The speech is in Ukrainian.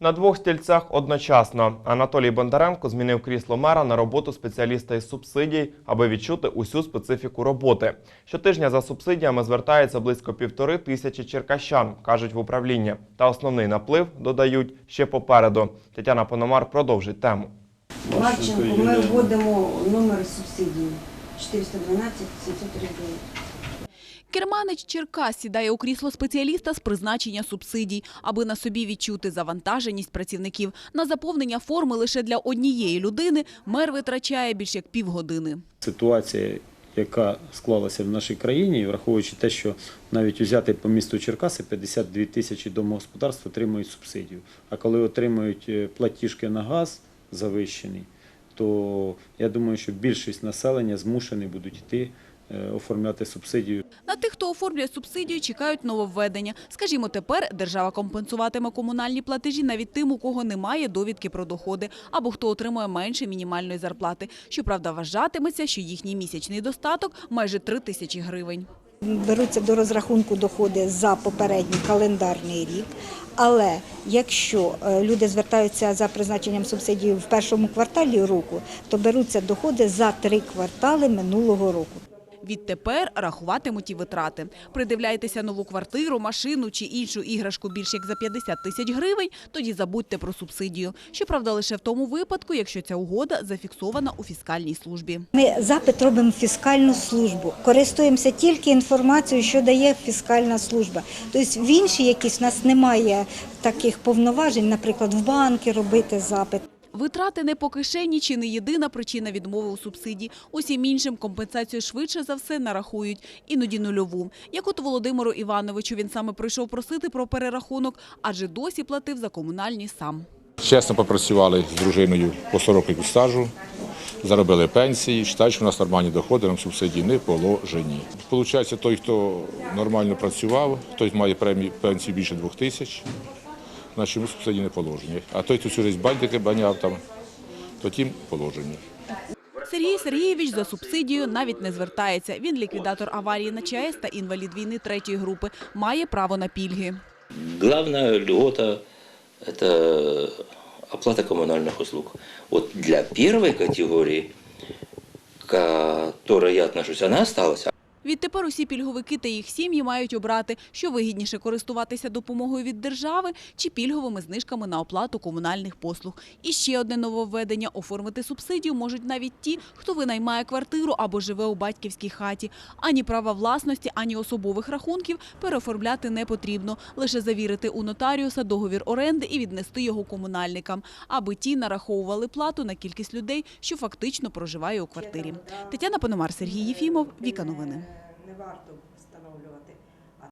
На двох стільцях одночасно Анатолій Бондаренко змінив крісло мера на роботу спеціаліста із субсидій, аби відчути усю специфіку роботи. Щотижня за субсидіями звертається близько півтори тисячі черкащан, кажуть в управлінні. Та основний наплив додають ще попереду. Тетяна Пономар продовжить тему. Марченко, ми вводимо номер субсидії 412 739. Керманич Черкас сідає у крісло спеціаліста з призначення субсидій, аби на собі відчути завантаженість працівників. На заповнення форми лише для однієї людини мер витрачає більш як півгодини. ситуація, яка склалася в нашій країні, враховуючи те, що навіть взяти по місту Черкаси 52 тисячі домогосподарств отримують субсидію. А коли отримують е, платіжки на газ завищені, то я думаю, що більшість населення змушені будуть йти оформляти субсидію. На тих, хто оформлює субсидію, чекають нововведення. Скажімо, тепер держава компенсуватиме комунальні платежі навіть тим, у кого немає довідки про доходи, або хто отримує менше мінімальної зарплати. Щоправда, вважатиметься, що їхній місячний достаток майже 3 тисячі гривень. Беруться до розрахунку доходи за попередній календарний рік. Але якщо е, люди звертаються за призначенням субсидії в першому кварталі року, то беруться доходи за три квартали минулого року. Відтепер рахуватимуть і витрати. Придивляйтеся нову квартиру, машину чи іншу іграшку більш як за 50 тисяч гривень, тоді забудьте про субсидію. Щоправда, лише в тому випадку, якщо ця угода зафіксована у фіскальній службі. Ми запит робимо фіскальну службу, користуємося тільки інформацією, що дає фіскальна служба. Тобто в іншій якісь в нас немає таких повноважень, наприклад, в банки робити запит. Витрати не по кишені чи не єдина причина відмови у субсидії. Усім іншим компенсацію швидше за все нарахують, іноді нульову. Як от Володимиру Івановичу, він саме прийшов просити про перерахунок, адже досі платив за комунальні сам. Чесно попрацювали з дружиною по 40 років стажу, заробили пенсії, вважають, що у нас нормальні доходи, нам субсидії не положені. Получається, той, хто нормально працював, той має премію пенсію більше двох тисяч, значить йому субсидії не положені. А той, хто через бандики баняв там, то тим положені. Сергій Сергійович за субсидію навіть не звертається. Він ліквідатор аварії на ЧАЕС та інвалід війни третьої групи. Має право на пільги. Главная льгота – это оплата коммунальных услуг. Вот для первой категории, к которой я отношусь, она осталась. Відтепер усі пільговики та їх сім'ї мають обрати, що вигідніше користуватися допомогою від держави чи пільговими знижками на оплату комунальних послуг. І ще одне нововведення – оформити субсидію можуть навіть ті, хто винаймає квартиру або живе у батьківській хаті. Ані права власності, ані особових рахунків переоформляти не потрібно. Лише завірити у нотаріуса договір оренди і віднести його комунальникам, аби ті нараховували плату на кількість людей, що фактично проживає у квартирі. Тетяна Пономар, Сергій Єфімов, Віка Новини. Не варто встановлювати.